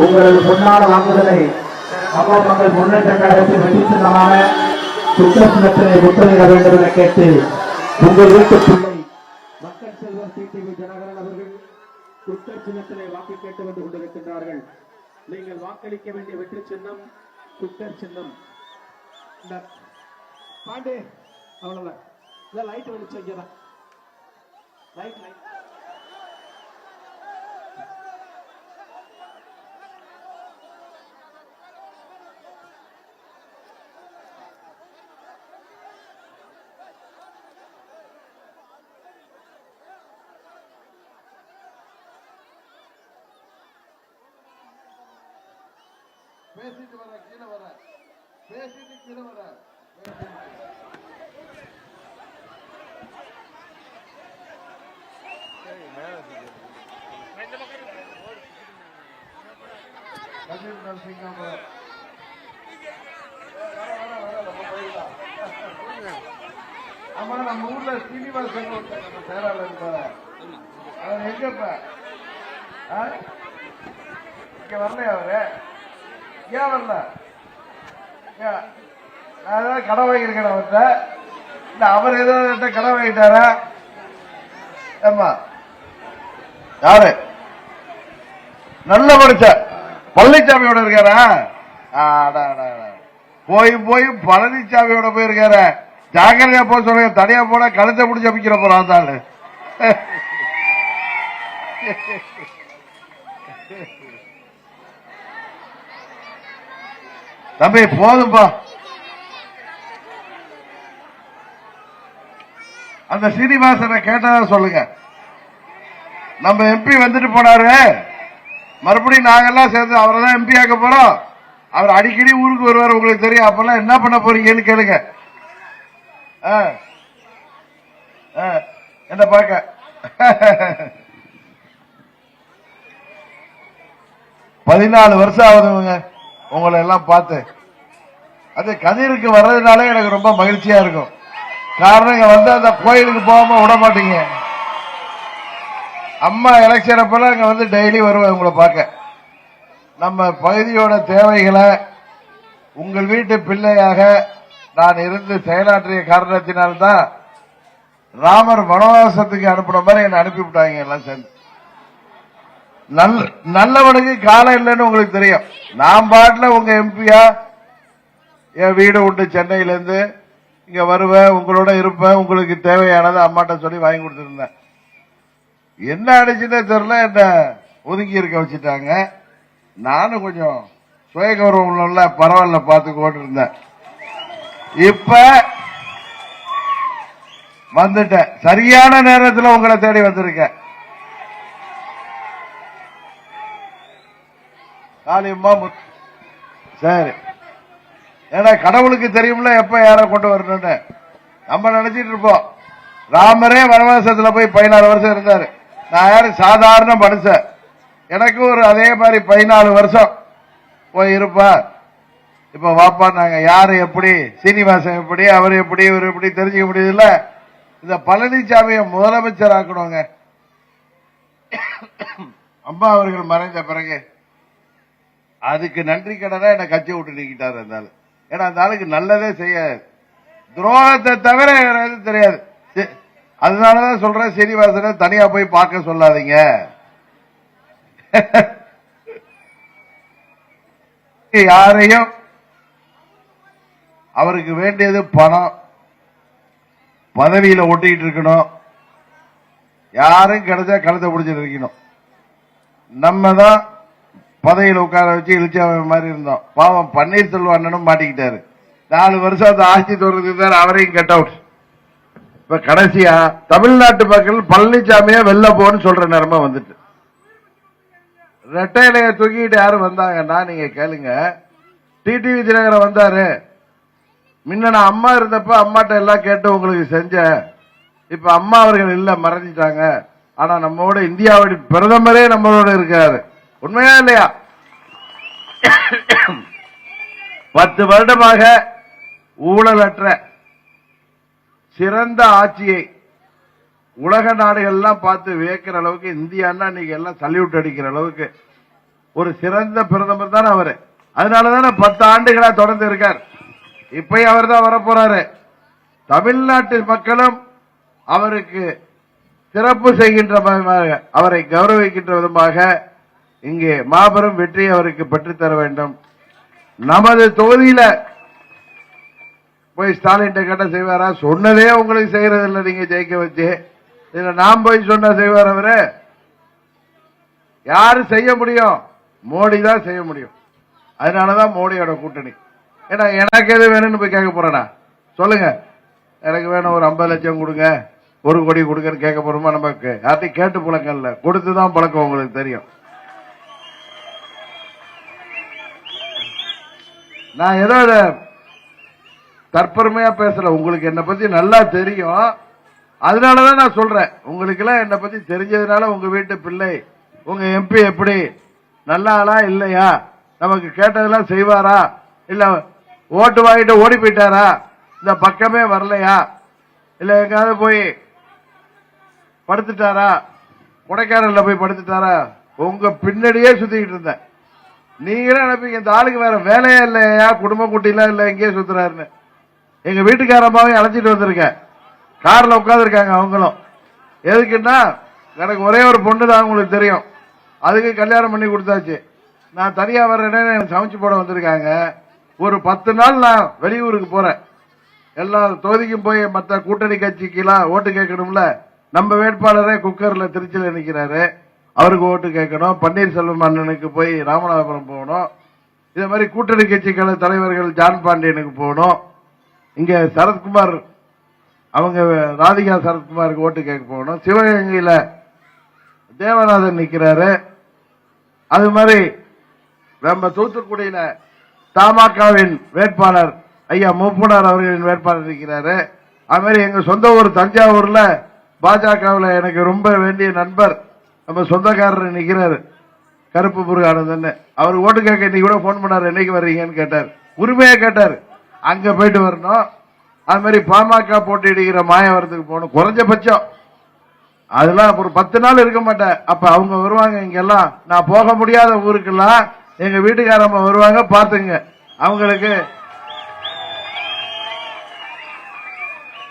உங்களது பொன்னான வாக்குதலை அம்மா மக்கள் முன்னேற்ற கழகத்தில் வெற்றி சின்னமான சுற்றத்தினத்தினை முத்திரையிட வேண்டும் என கேட்டு உங்கள் வீட்டு பிள்ளை மக்கள் செல்வர் டிடிவி ஜனகரன் அவர்கள் குற்ற சின்னத்தினை வாக்கு கேட்டு வந்து கொண்டிருக்கின்றார்கள். நீங்கள் வாக்களிக்க வேண்டிய வெற்றி சின்னம் குற்ற சின்னம். பாண்டே அவ்வளவுதான். இல்ல லைட் வெளிச்சு வைக்கிறேன் லைட் லைட் பேசிட்டு வர கீழே வர பேசிட்டு கீழே வர நம்ம போயிடலாம். ஆமா நம்ம ஊர்ல சீனிவாசன் நம்ம பேராளர் இருப்பாரு. அவர் எங்க இப்ப ஆ? இங்க வரலையா அவரு ஏன் வரல? நான் ஏதாவது கடன் வாங்கியிருக்கேன் அவர்கிட்ட. இல்ல அவர் ஏதாவது கடன் வாங்கிட்டாரா? ஏமா யாரு? நல்ல படிச்ச பழனிசாமியோட இருக்காரா? ஆ, அடா, அடா, அடா. போய் போய் பழனிசாமியோட போயிருக்காரு. ஜாக்கிரதையா போக சொல்ற தனியா போனா கழுத்தை பிடிச்சி அமைக்கிற போறான் அந்த தம்பி போதும்பா. அந்த சீனிவாசனை கேட்டதா சொல்லுங்க. நம்ம எம்பி வந்துட்டு போனாரு. மறுபடியும் நாங்கெல்லாம் சேர்ந்து அவரை தான் எம்பி ஆக்க போறோம். அவர் அடிக்கடி ஊருக்கு வருவார் உங்களுக்கு தெரியும். அப்பெல்லாம் என்ன பண்ண போறீங்கன்னு கேளுங்க. ஆ. ஆ. என்ன பார்க்க. பதினாலு வருஷம் ஆகுதுங்க. உங்களை எல்லாம் பார்த்து. அது கதிருக்கு வர்றதுனாலே எனக்கு ரொம்ப மகிழ்ச்சியா இருக்கும். காரணம் இங்க வந்து அந்த கோயிலுக்கு போகாம விட மாட்டீங்க. அம்மா எலெக்ஷன் அப்பெல்லாம் இங்க வந்து டெய்லி வருவேன் உங்களை பார்க்க. நம்ம பகுதியோட தேவைகளை உங்கள் வீட்டு பிள்ளையாக நான் இருந்து செயலாற்றிய காரணத்தினால்தான் ராமர் வனவாசத்துக்கு அனுப்புன மாதிரி என்னை அனுப்பிவிட்டாங்க எல்லாம் சேர்ந்து. நல்லவனுக்கு காலம் இல்லைன்னு உங்களுக்கு தெரியும். நான் பாட்டில் உங்க எம்பியா என் வீடு உண்டு சென்னையிலேருந்து. இங்கே வருவேன் உங்களோட இருப்பேன் உங்களுக்கு தேவையானதை அம்மாட்ட சொல்லி வாங்கி கொடுத்துருந்தேன். என்ன அடிச்சுன்னே தெரில என்ன ஒதுக்கி இருக்க வச்சுட்டாங்க. நானும் கொஞ்சம் சுய கௌரவம் உள்ள பரவாயில்ல பார்த்து இருந்தேன். இப்ப வந்துட்டேன். சரியான நேரத்தில் உங்களை தேடி வந்திருக்கேன். காளியம்மா சரி. ஏன்னா கடவுளுக்கு தெரியும்ல எப்ப யாரை கொண்டு வரணும்னு. நம்ம நினைச்சிட்டு இருப்போம். ராமரே வனவாசத்துல போய் பதினாறு வருஷம் இருந்தாரு. நான் யாரு? சாதாரண மனுஷன். எனக்கு ஒரு அதே மாதிரி பதினாலு வருஷம் போய் இருப்பா இப்ப வாப்பா நாங்க யாரு எப்படி சீனிவாசன் எப்படி அவர் எப்படி இவர் எப்படி தெரிஞ்சுக்க முடியுதுல்ல? இந்த பழனிசாமியை முதலமைச்சர் ஆக்கணுங்க அம்மா அவர்கள் மறைந்த பிறகு அதுக்கு நன்றி கடனா என்னை கட்சி விட்டு நீக்கிட்டாரு இருந்தாலும் ஏன்னா அந்த ஆளுக்கு நல்லதே செய்யாது. துரோகத்தை தவிர வேற எதுவும் தெரியாது. அதனாலதான் சொல்றேன் சீனிவாசனை தனியா போய் பார்க்க சொல்லாதீங்க. யாரையும் அவருக்கு வேண்டியது பணம் பதவியில ஒட்டிக்கிட்டு இருக்கணும். யாரும் கிடைச்சா கழுத்தை பிடிச்சிட்டு இருக்கணும். நம்ம தான் பதவியில உட்கார வச்சு இழிச்சா மாதிரி இருந்தோம். பாவம் பன்னீர்செல்வம் அண்ணனும் மாட்டிக்கிட்டாரு. நாலு வருஷம் அந்த ஆட்சி தொடர்ந்து அவரையும் கட் அவுட் இப்ப கடைசியா தமிழ்நாட்டு மக்கள் பழனிசாமியா வெளில போன்னு சொல்ற நிலைமை வந்துட்டு. ரெட்டையிலைய தூக்கிட்டு யாரும் வந்தாங்கன்னா நீங்க கேளுங்க. டிடிவி தினகரன் வந்தாரு. முன்ன நான் அம்மா இருந்தப்ப அம்மாட்ட எல்லாம் கேட்டு உங்களுக்கு செஞ்சேன். இப்ப அம்மா அவர்கள் இல்ல மறைஞ்சிட்டாங்க. ஆனா நம்மோட இந்தியாவின் பிரதமரே நம்மளோட இருக்காரு. உண்மையா இல்லையா? பத்து வருடமாக ஊழலற்ற சிறந்த ஆட்சியை உலக நாடுகள்லாம் பார்த்து வியக்கிற அளவுக்கு இந்தியான்னா இன்னைக்கு எல்லாம் சல்யூட் அடிக்கிற அளவுக்கு ஒரு சிறந்த பிரதமர் தான் அவரு. அதனாலதானே பத்து ஆண்டுகளா தொடர்ந்து இருக்கார். இப்பயும் அவர் தான் வரப்போறாரு. தமிழ்நாட்டு மக்களும் அவருக்கு சிறப்பு செய்கின்ற விதமாக அவரை கௌரவிக்கின்ற விதமாக இங்கே மாபெரும் வெற்றி அவருக்கு பெற்றுத்தர வேண்டும். நமது தொகுதியில போய் ஸ்டாலின் கேட்ட செய்வாரா? சொன்னதே உங்களுக்கு செய்யறது இல்லை நீங்க ஜெயிக்க வச்சு. இதுல நாம் போய் சொன்னா செய்வார் அவரு. யாரு செய்ய முடியும்? மோடி தான் செய்ய முடியும். அதனாலதான் மோடியோட கூட்டணி. ஏன்னா எனக்கு எது வேணும்னு போய் கேட்க போறேனா? சொல்லுங்க. எனக்கு வேணும் ஒரு ஐம்பது லட்சம் கொடுங்க. ஒரு கோடி கொடுங்கன்னு கேட்க போறோமா நமக்கு? யார்ட்டையும் கேட்டு பழக்கம் இல்லை கொடுத்துதான் பழக்கம் உங்களுக்கு தெரியும். நான் ஏதோ தற்பெருமையா பேசல. உங்களுக்கு என்னை பத்தி நல்லா தெரியும். அதனாலதான் நான் சொல்றேன். உங்களுக்கு எல்லாம் என்னை பத்தி தெரிஞ்சதுனால உங்க வீட்டு பிள்ளை உங்க எம்பி எப்படி நல்லாளா இல்லையா? நமக்கு கேட்டதெல்லாம் செய்வாரா? இல்ல ஓட்டு வாங்கிட்டு ஓடி போயிட்டாரா? இந்த பக்கமே வரலையா? இல்ல எங்காவது போய் படுத்துட்டாரா? கொடைக்கானல்ல போய் படுத்துட்டாரா? உங்க பின்னாடியே சுத்திக்கிட்டு இருந்தேன். நீங்களே நினைப்பீங்க இந்த ஆளுக்கு வேற வேலையே இல்லையா? குடும்ப குட்டிலாம் இல்லை எங்கேயே சுத்துறாருன்னு. எங்க வீட்டுக்காரம்மாவையும் அழைச்சிட்டு வந்திருக்கேன். கார்ல உட்காந்துருக்காங்க அவங்களும். எதுக்குன்னா எனக்கு ஒரே ஒரு பொண்ணு தான் உங்களுக்கு தெரியும். அதுக்கு கல்யாணம் பண்ணி கொடுத்தாச்சு. நான் தனியா வர்றேன்னு எனக்கு சமைச்சு போட வந்திருக்காங்க. ஒரு பத்து நாள் நான் வெளியூருக்கு போறேன். எல்லா தொகுதிக்கும் போய் மற்ற கூட்டணி கட்சிக்கெல்லாம் ஓட்டு கேட்கணும்ல. நம்ம வேட்பாளரே குக்கர்ல திருச்சியில் நிற்கிறாரு அவருக்கு ஓட்டு கேட்கணும் பன்னீர்செல்வம் அண்ணனுக்கு போய் ராமநாதபுரம் போகணும். இதே மாதிரி கூட்டணி கட்சிகள தலைவர்கள் ஜான் பாண்டியனுக்கு போகணும். இங்க சரத்குமார் அவங்க ராதிகா சரத்குமாருக்கு ஓட்டு கேட்க போகணும். சிவகங்கையில தேவநாதன் நிற்கிறாரு அது மாதிரி நம்ம தூத்துக்குடியில தமாகவின் வேட்பாளர் ஐயா மூப்பனார் அவர்களின் வேட்பாளர் இருக்கிறாரு அது மாதிரி எங்க சொந்த ஊர் தஞ்சாவூர்ல பாஜகவில் எனக்கு ரொம்ப வேண்டிய நண்பர் நம்ம சொந்தக்காரர் நிற்கிறாரு கருப்பு முருகானந்தன் அவர் ஓட்டு கேட்க இன்னைக்கு கூட போன் பண்ணாரு என்னைக்கு வர்றீங்கன்னு கேட்டார். உரிமையா கேட்டார். அங்க போயிட்டு வரணும். அது மாதிரி பாமக போட்டியிடுகிற மாயவரத்துக்கு போகணும். குறைஞ்சபட்சம். அதெல்லாம் ஒரு பத்து நாள் இருக்க மாட்டேன். அப்ப அவங்க வருவாங்க இங்கெல்லாம். நான் போக முடியாத ஊருக்கெல்லாம் எங்க வீட்டுக்காரம்மா வருவாங்க பாத்துங்க அவங்களுக்கு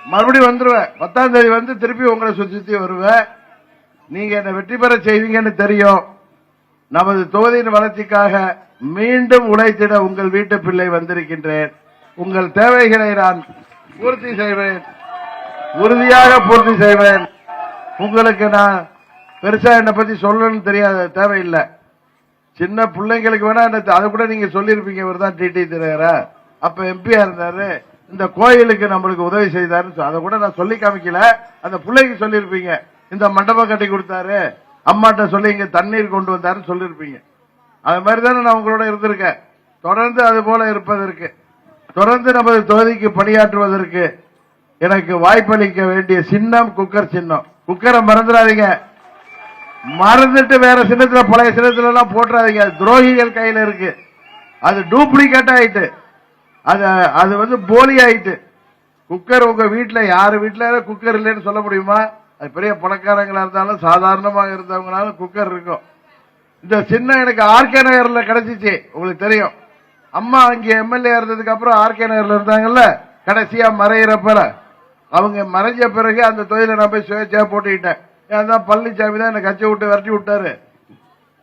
மறுபடியும் வந்துருவேன். பத்தாம் தேதி வந்து திருப்பி உங்களை சுத்தி வருவேன். நீங்க என்ன வெற்றி பெற செய்வீங்கன்னு தெரியும். நமது தொகுதியின் வளர்ச்சிக்காக மீண்டும் உழைத்திட உங்கள் வீட்டு பிள்ளை வந்திருக்கின்றேன். உங்கள் தேவைகளை நான் பூர்த்தி செய்வேன். உறுதியாக பூர்த்தி செய்வேன். உங்களுக்கு நான் பெருசா என்னை பத்தி சொல்லணும்னு தெரியாது தேவையில்லை. சின்ன பிள்ளைங்களுக்கு வேணா என்ன அதை கூட நீங்க சொல்லியிருப்பீங்க. இவர் தான் டிடி திரையரா. அப்ப எம்பியா இருந்தாரு. இந்த கோயிலுக்கு நம்மளுக்கு உதவி செய்தாருன்னு அதை கூட நான் சொல்லி காமிக்கல. அந்த பிள்ளைக்கு சொல்லியிருப்பீங்க. இந்த மண்டபம் கட்டி கொடுத்தாரு. அம்மாட்ட சொல்லி இங்க தண்ணீர் கொண்டு வந்தாருன்னு சொல்லியிருப்பீங்க அது மாதிரி தானே நான் உங்களோட இருந்திருக்கேன். தொடர்ந்து அது போல இருப்பதற்கு தொடர்ந்து நமது தொகுதிக்கு பணியாற்றுவதற்கு எனக்கு வாய்ப்பளிக்க வேண்டிய சின்னம் குக்கர் சின்னம். குக்கரை மறந்துடாதீங்க. மறந்துட்டு வேற சின்னத்துல பழைய சின்னத்துல எல்லாம் போட்டுறாதீங்க. அது துரோகிகள் கையில இருக்கு. அது டூப்ளிகேட் ஆயிட்டு அது அது வந்து போலி ஆயிட்டு. குக்கர் உங்க வீட்டுல யாரு வீட்டுல குக்கர் இல்லைன்னு சொல்ல முடியுமா? அது பெரிய பணக்காரங்களா இருந்தாலும் சாதாரணமாக இருந்தவங்களாலும் குக்கர் இருக்கும். இந்த சின்ன எனக்கு ஆர்கே நகர்ல கிடைச்சிச்சு. உங்களுக்கு தெரியும். அம்மா அங்க எம்எல்ஏ இருந்ததுக்கு அப்புறம் ஆர்கே நகர்ல இருந்தாங்கல்ல கடைசியா மறையிறப்ப அவங்க மறைஞ்ச பிறகு அந்த தொழிலை நான் போய் சுயேட்சையா போட்டுக்கிட்டேன். ஏன்னா பழனிசாமி தான் என்னை கட்சி விட்டு விரட்டி விட்டாரு.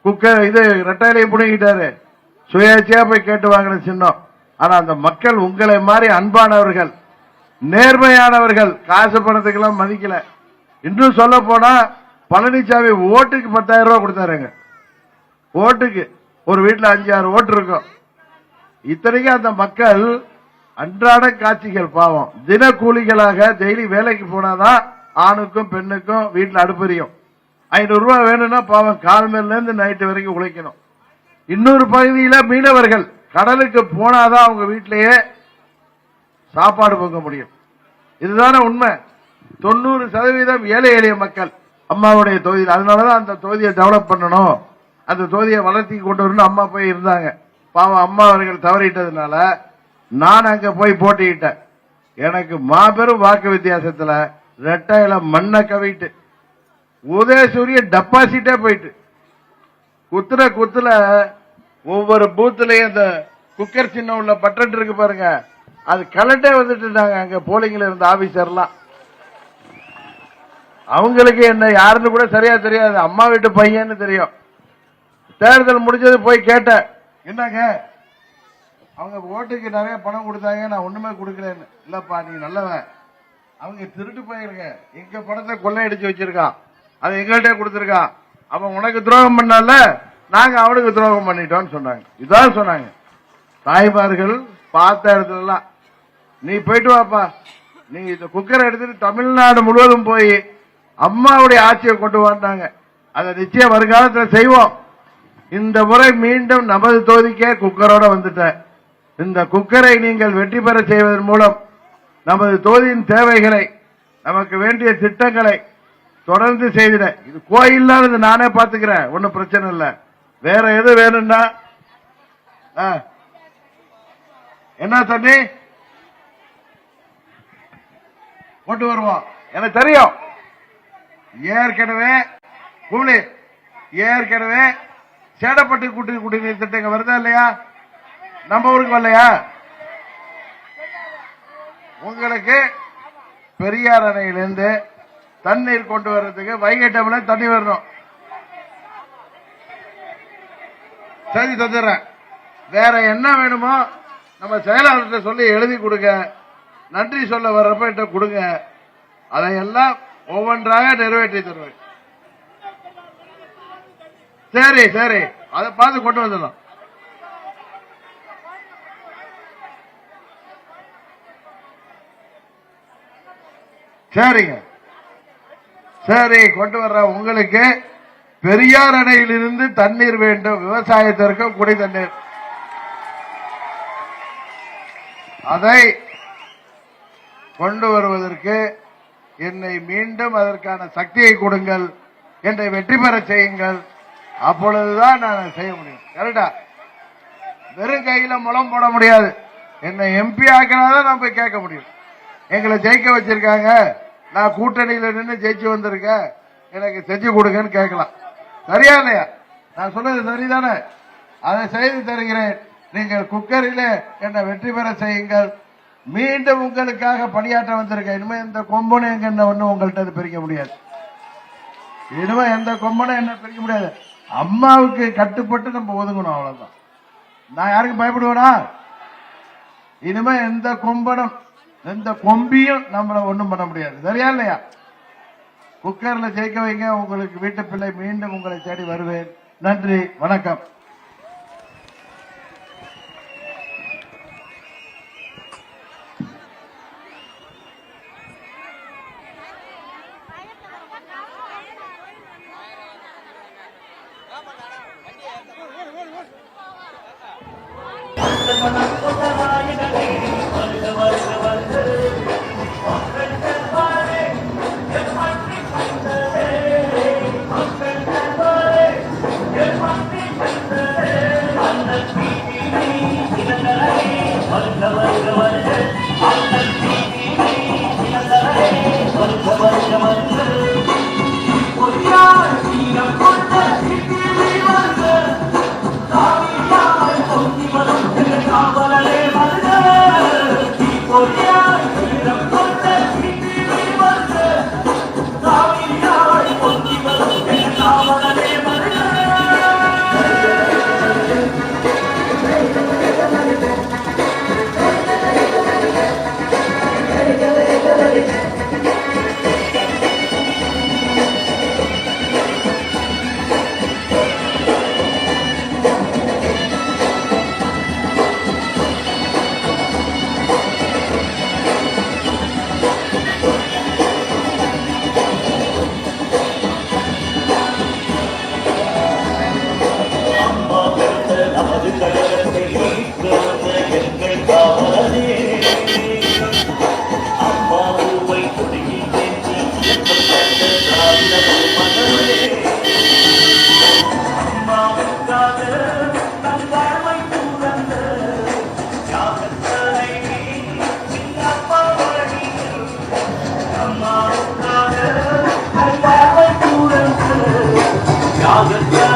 குக்கர் இது ரெட்டையிலையும் புடுங்கிட்டாரு. சுயேட்சையா போய் கேட்டு வாங்கின சின்னம். ஆனா அந்த மக்கள் உங்களை மாதிரி அன்பானவர்கள் நேர்மையானவர்கள் காசு பணத்துக்கெல்லாம் மதிக்கல. இன்னும் சொல்ல போனா பழனிசாமி ஓட்டுக்கு பத்தாயிரம் ரூபாய் கொடுத்தாருங்க. ஓட்டுக்கு. ஒரு வீட்டுல அஞ்சு ஆறு ஓட்டு இருக்கும். இத்தனைக்கும் அந்த மக்கள் அன்றாட காட்சிகள் பாவம். தினக்கூலிகளாக டெய்லி வேலைக்கு போனாதான் ஆணுக்கும் பெண்ணுக்கும் வீட்டுல அடுப்பறியும் ஐநூறு ரூபாய் வேணும்னா பாவம் காலமேல இருந்து நைட்டு வரைக்கும் உழைக்கணும். இன்னொரு பகுதியில மீனவர்கள் கடலுக்கு போனாதான் அவங்க வீட்டிலேயே சாப்பாடு பொங்க முடியும். இதுதானே உண்மை. தொண்ணூறு சதவீதம் ஏழை எளிய மக்கள் அம்மாவுடைய தொகுதியில். அதனாலதான் அந்த தொகுதியை டெவலப் பண்ணணும். அந்த தொகுதியை வளர்த்தி கொண்டு வரணும் அம்மா போய் இருந்தாங்க. பாவம் அம்மா அவர்கள் தவறிட்டதுனால நான் அங்க போய் போட்டிக்கிட்டேன் எனக்கு மாபெரும் வாக்கு வித்தியாசத்துல ரெட்டையில மண்ணை கவிட்டு உதயசூரிய டெபாசிட்டே போயிட்டு குத்துற குத்துல ஒவ்வொரு பூத்துலயும் இந்த குக்கர் சின்னம் உள்ள பட்டன் இருக்கு பாருங்க. அது கலட்டே வந்துட்டு இருந்தாங்க. அங்க போலிங்ல இருந்த ஆபீசர்லாம் அவங்களுக்கு என்ன யாருன்னு கூட சரியா தெரியாது. அம்மா வீட்டு பையன்னு தெரியும். தேர்தல் முடிஞ்சது போய் கேட்டேன் என்னங்க? அவங்க ஓட்டுக்கு நிறைய பணம் கொடுத்தாங்க நான் ஒண்ணுமே கொடுக்கலன்னு. இல்லப்பா நீ நல்லவன். அவங்க திருட்டு போயிருங்க. எங்க பணத்தை கொள்ளையடிச்சு வச்சிருக்கான். அதை எங்கள்கிட்ட கொடுத்துருக்கான். அவன் உனக்கு துரோகம் பண்ணால நாங்க அவனுக்கு துரோகம் பண்ணிட்டோம்னு சொன்னாங்க. இதான் சொன்னாங்க. தாய்மார்கள் பார்த்த இடத்துலலாம் நீ போயிட்டு வாப்பா. நீ இந்த குக்கரை எடுத்துட்டு தமிழ்நாடு முழுவதும் போய் அம்மாவுடைய ஆட்சியை கொண்டு வந்தாங்க. அதை நிச்சயம் வருங்காலத்தில் செய்வோம். இந்த முறை மீண்டும் நமது தொகுதிக்கே குக்கரோட வந்துட்டேன். இந்த குக்கரை நீங்கள் வெற்றி பெற செய்வதன் மூலம் நமது தொகுதியின் தேவைகளை நமக்கு வேண்டிய திட்டங்களை தொடர்ந்து செய்திட. இது கோயில்லானது நானே பாத்துக்கிறேன் ஒன்னும் பிரச்சனை இல்லை. வேற எது வேணும்னா ஆ. என்ன தண்ணி? கொண்டு வருவோம். எனக்கு தெரியும். ஏற்கனவே கூலி ஏற்கனவே சேடப்பட்டு கூட்டு குடிநீர் திட்டங்க வருதா இல்லையா? நம்ம ஊருக்கு வரலையா? உங்களுக்கு பெரியார் அணையிலிருந்து தண்ணீர் கொண்டு வர்றதுக்கு வைகை டேம்ல தண்ணி வரணும். சரி தந்துடுறேன். வேற என்ன வேணுமோ நம்ம செயலாளர்கிட்ட சொல்லி எழுதி கொடுங்க. நன்றி சொல்ல வர்றப்ப கொடுங்க. அதையெல்லாம் ஒவ்வொன்றாக நிறைவேற்றி தருவேன். சரி சரி. அதை பார்த்து கொண்டு வந்துடலாம். சரிங்க. சரி கொண்டு வர்ற உங்களுக்கு பெரியார் அணையிலிருந்து தண்ணீர் வேண்டும். விவசாயத்திற்கு குடி தண்ணீர். அதை கொண்டு வருவதற்கு என்னை மீண்டும் அதற்கான சக்தியை கொடுங்கள். என்னை வெற்றி பெற செய்யுங்கள். அப்பொழுதுதான் நான் செய்ய முடியும். கரெக்டா? வெறும் கையில முளம் போட முடியாது. என்னை எம்பி ஆக்கினாதான் நான் போய் கேட்க முடியும். எங்களை ஜெயிக்க வச்சிருக்காங்க. நான் கூட்டணியில நின்று ஜெயிச்சு வந்திருக்கேன். எனக்கு செஞ்சு கொடுங்கன்னு கேட்கலாம். சரியா இல்லையா? நான் சொன்னது சரிதானே? அதை செய்து தருகிறேன். நீங்கள் குக்கரில என்னை வெற்றி பெற செய்யுங்கள். மீண்டும் உங்களுக்காக பணியாற்ற வந்திருக்கேன். இனிமே இந்த கொம்பனை எங்க என்ன ஒண்ணு உங்கள்கிட்ட பிரிக்க முடியாது. இனிமே எந்த கொம்பனை என்ன பிரிக்க முடியாது. அம்மாவுக்கு கட்டுப்பட்டு நம்ம ஒதுங்கணும் அவ்வளவுதான். நான் யாருக்கும் பயப்படுவேனா? இனிமே எந்த கொம்பனும் எந்த கொம்பியும் நம்மள ஒண்ணும் பண்ண முடியாது. சரியா இல்லையா? குக்கர்ல ஜெயிக்க வைங்க. உங்களுக்கு வீட்டு பிள்ளை மீண்டும் உங்களை தேடி வருவேன். நன்றி வணக்கம். I'll get